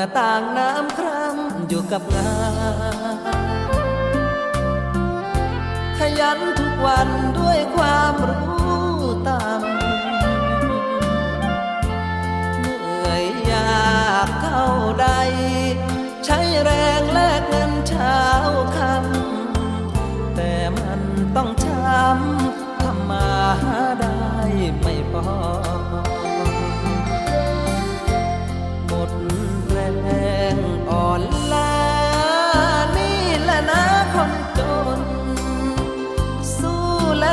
งื่อต่างน้ำครั้งอยู่กับงาน ขยันทุกวันด้วยความรู้ตามเหนื่อยยากเท่าใด ใช้แรงแลกเงินเช้าคำแต่มันต้องช้ำทำมาหาได้ไม่พอห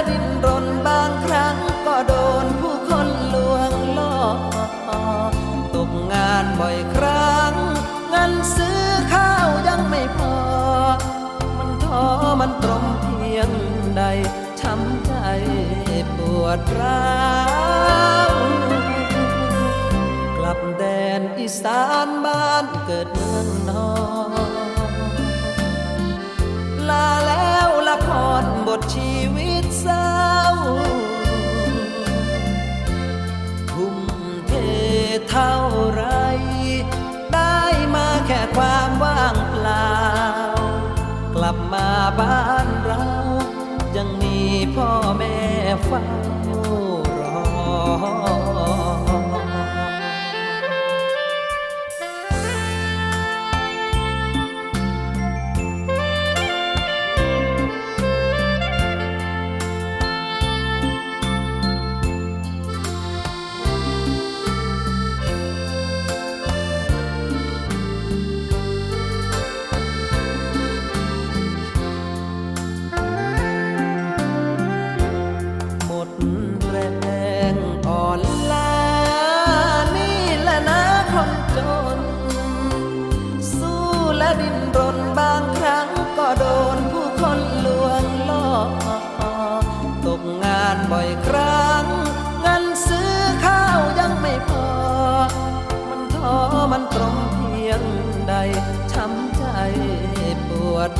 ดิ้นรนบางครั้งก็โดนผู้คนลวงล่อตกงานบ่อยครั้งเงินซื้อข้าวยังไม่พอ มันท้อมันตรมเพียงใดช้ำใจปวดร้าวกลับแดนอีสานบ้านเกิดเมืองนอนลาแล้วละครบทชีวิต ศร้า ทุ่มเทเท่าไร ได้มาแค่ความว่างเปล่า กลับมาบ้านเรา ยังมีพ่อแม่เฝ้ารอ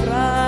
right.